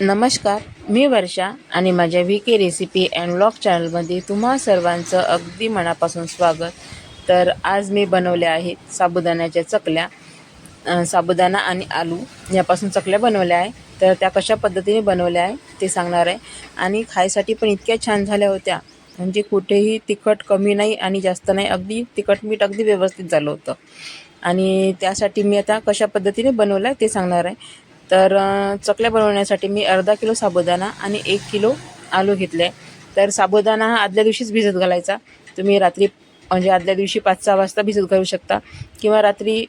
नमस्कार मी वर्षा आणि माझ्या V K recipe and blog चॅनलमध्ये तुम्हा सर्वांचं अगदी मनापासून स्वागत. तर आज मी बनवल्या आहेत साबुदाण्याच्या चकल्या साबुदाणा आणि आलू. यापासून चकल्या बनवल्या आहे तर त्या कशा पद्धतीने बनवल्या आहे ते सांगणार आहे. आणि खायसाठी पण इतक्या छान झाल्या होत्या. म्हणजे कुठेही तिखट कमी नाही आणि जास्त नाही अगदी तिखट मीठ अगदी व्यवस्थित झालं होतं. आणि त्यासाठी मी आता कशा पद्धतीने बनवलं आहे ते सांगणार आहे. तर चकल्या बनवण्यासाठी मी अर्धा किलो साबुदाणा आणि एक किलो आलू घेतले. आहे तर साबुदाणा हा आदल्या दिवशीच भिजत घालायचा. तुम्ही रात्री म्हणजे आदल्या दिवशी पाच सहा वाजता भिजत घालू शकता. किंवा रात्री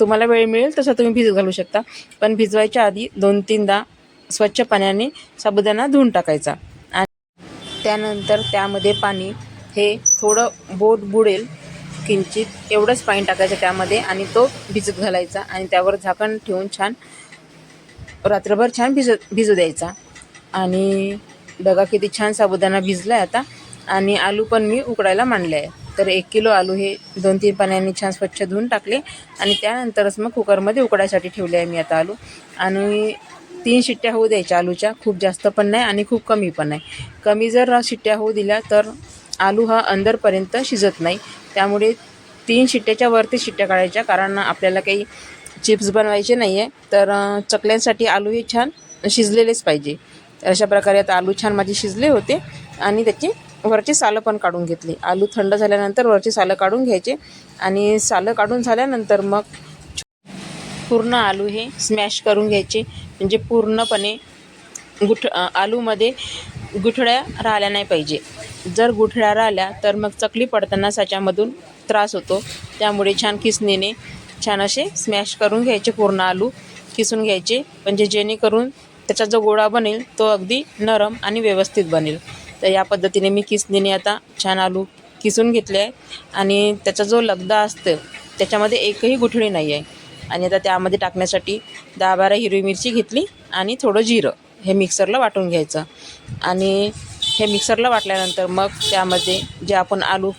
तुम्हाला वेळ मिळेल तसा तुम्ही भिजत घालू शकता. पण भिजवायच्या आधी दोन तीनदा स्वच्छ पाण्याने साबुदाणा धुवून टाकायचा. आणि त्यानंतर त्यामध्ये पाणी हे थोडं बोट बुडेल किंचित एवढंच पाणी टाकायचं त्यामध्ये आणि तो भिजत घालायचा आणि त्यावर झाकण ठेवून छान रात्रभर छान भिजत भिजू द्यायचा. आणि बघा किती छान साबुदाणा भिजला आहे आता. आणि आलू पण मी उकडायला मांडले आहे. तर एक किलो आलू हे दोन तीन पाण्याने छान स्वच्छ धुवून टाकले. आणि त्यानंतरच मग कुकरमध्ये उकडायसाठी ठेवले आहे मी आता आलू. आणि तीन शिट्ट्या होऊ द्यायच्या आलूच्या. खूप जास्त पण नाही आणि खूप कमी पण नाही. कमी जर शिट्ट्या होऊ दिल्या तर आलू हा अंदरपर्यंत शिजत नाही. त्यामुळे तीन शिट्ट्याच्या वरती शिट्ट्या काढायच्या. कारण आपल्याला काही चिप्स बनवायचे नाही आहे तर चकल्यांसाठी आलू हे छान शिजलेलेच पाहिजे. अशा प्रकारे आता आलू छान माझे शिजले होते आणि त्याची वरची सालं पण काढून घेतली. आलू थंड झाल्यानंतर वरची सालं काढून घ्यायचे आणि सालं काढून झाल्यानंतर मग पूर्ण आलू हे स्मॅश करून घ्यायचे. म्हणजे पूर्णपणे गुठ आलूमध्ये गुठळ्या राहिल्या नाही पाहिजे. जर गुठळ्या राहिल्या तर मग चकली पडताना साच्यामधून त्रास होतो. त्यामुळे छान किसणीने छान असे स्मॅश करून घ्यायचे पूर्ण आलू किसून घ्यायचे. म्हणजे जेणेकरून त्याचा जो गोळा बनेल तो अगदी नरम आणि व्यवस्थित बनेल. तर या पद्धतीने मी किसणीने आता छान आलू किसून घेतले आहे. आणि त्याचा जो लगदा असतं त्याच्यामध्ये एकही गुठळी नाही आहे. आणि आता त्यामध्ये टाकण्यासाठी दहा बारा हिरवी मिरची घेतली आणि थोडं जिरं हे मिक्सरला वाटून घ्यायचं. आणि हे मिक्सरला वाटल्यानंतर मग त्यामध्ये जे आपण आलू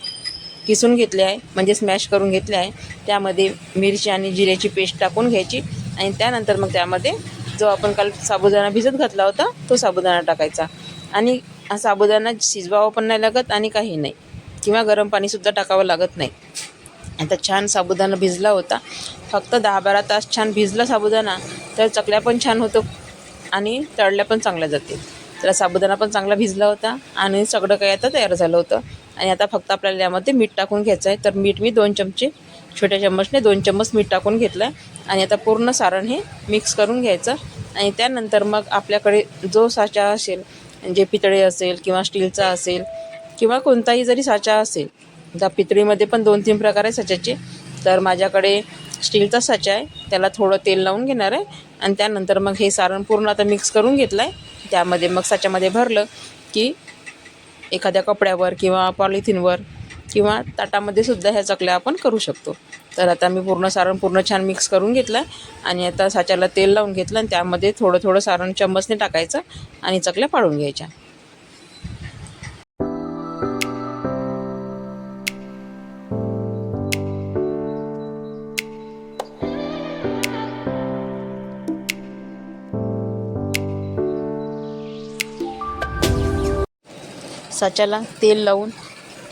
किसून घेतले आहे म्हणजे स्मॅश करून घेतले आहे. त्यामध्ये मिरची आणि जिऱ्याची पेस्ट टाकून घ्यायची आणि त्यानंतर मग त्यामध्ये जो आपण काल साबुदाणा भिजत घातला होता तो साबुदाणा टाकायचा. आणि हा साबुदाणा शिजवावं पण नाही लागत आणि काही नाही. किंवा गरम पाणीसुद्धा टाकावं लागत नाही. आता छान साबुदाणा भिजला होता. फक्त दहा बारा तास छान भिजला साबुदाणा तर चकल्या पण छान होतं आणि तळल्या पण चांगल्या जाते तर साबुदाणा पण चांगला भिजला होता आणि सगळं काही आता तयार झालं होतं. आणि आता फक्त आपल्याला यामध्ये मीठ टाकून घ्यायचं आहे. तर मीठ मी दोन चमचे छोट्या चम्मचने दोन चम्मच मीठ टाकून घेतलं. आहे आणि आता पूर्ण सारण हे मिक्स करून घ्यायचं. आणि त्यानंतर मग आपल्याकडे जो साचा असेल म्हणजे पितळे असेल किंवा स्टीलचा असेल किंवा कोणताही जरी साचा असेल त्या पितळीमध्ये पण दोन तीन प्रकार आहे साच्याचे. तर माझ्याकडे स्टीलचा साचा आहे त्याला थोडं तेल लावून घेणार आहे. आणि त्यानंतर मग हे सारण पूर्ण आता मिक्स करून घेतलं आहे त्यामध्ये मग साच्यामध्ये भरलं की एखाद्या कपड्यावर किंवा पॉलिथिनवर किंवा ताटामध्ये सुद्धा ह्या चकल्या आपण करू शकतो. तर आता मी पूर्ण सारण पूर्ण छान मिक्स करून घेतलं आहे आणि आता साच्याला तेल लावून घेतलं आणि त्यामध्ये थोडं थोडं सारण चम्मचने टाकायचं आणि चकल्या पाडून घ्यायच्या. साच्याला तेल लावून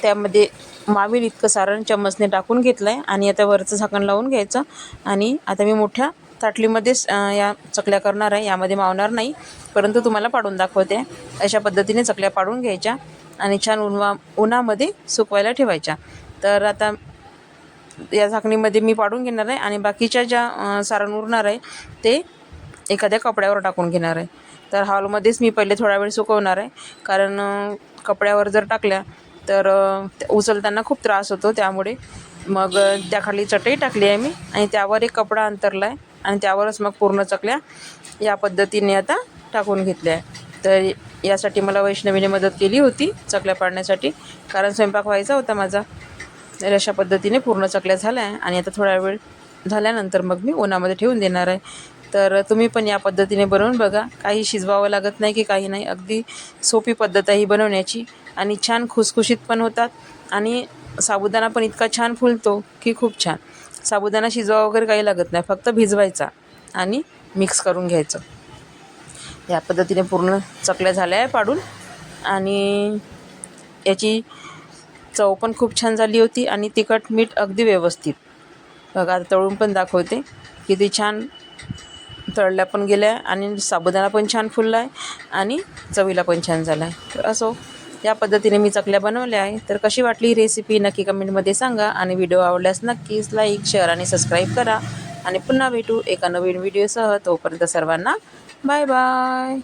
त्यामध्ये मावेल इतकं सारण चम्मचने टाकून घेतलं आहे आणि आता वरचं झाकण लावून घ्यायचं. आणि आता मी मोठ्या ताटलीमध्येच या चकल्या करणार आहे. यामध्ये मावणार नाही परंतु तुम्हाला पाडून दाखवते. अशा पद्धतीने चकल्या पाडून घ्यायच्या आणि छान उन्हा उन्हामध्ये सुकवायला ठेवायच्या. तर आता या झाकणीमध्ये मी पाडून घेणार आहे आणि बाकीच्या ज्या सारण उरणार आहे ते एखाद्या कपड्यावर टाकून घेणार आहे. तर हॉलमध्येच मी पहिले थोडा वेळ सुकवणार आहे. कारण कपड्यावर जर टाकल्या तर उचलताना खूप त्रास होतो. त्यामुळे मग त्याखाली चटई टाकली आहे मी आणि त्यावर एक कपडा अंतरला आहे आणि त्यावरच मग पूर्ण चकल्या या पद्धतीने आता टाकून घेतल्या आहे. तर यासाठी मला वैष्णवीने मदत केली होती चकल्या पाडण्यासाठी. कारण स्वयंपाक व्हायचा होता माझा. तर अशा पद्धतीने पूर्ण चकल्या झाल्या आहे आणि आता थोडा वेळ झाल्यानंतर मग मी उन्हामध्ये ठेवून देणार आहे. तर तुम्ही पण या पद्धतीने बनवून बघा. काही शिजवावं लागत नाही की काही नाही. अगदी सोपी पद्धत आहे ही बनवण्याची. आणि छान खुसखुशीत पण होतात. आणि साबुदाणा पण इतका छान फुलतो की खूप छान. साबुदाणा शिजवा वगैरे काही लागत नाही. फक्त भिजवायचा आणि मिक्स करून घ्यायचं. या पद्धतीने पूर्ण चकल्या झाल्या आहे पाडून. आणि याची चव पण खूप छान झाली होती आणि तिखट मीठ अगदी व्यवस्थित. बघा आता तळून पण दाखवते. किती छान तळल्या पण गेल्या आणि साबुदाणा पण छान फुलला आहे आणि चवीला पण छान झाला आहे तर असो या पद्धतीने मी चकल्या बनवल्या आहे. तर कशी वाटली ही रेसिपी नक्की कमेंटमध्ये सांगा आणि व्हिडिओ आवडल्यास नक्कीच लाईक शेअर आणि सबस्क्राईब करा. आणि पुन्हा भेटू एका नवीन व्हिडिओसह तोपर्यंत सर्वांना बाय बाय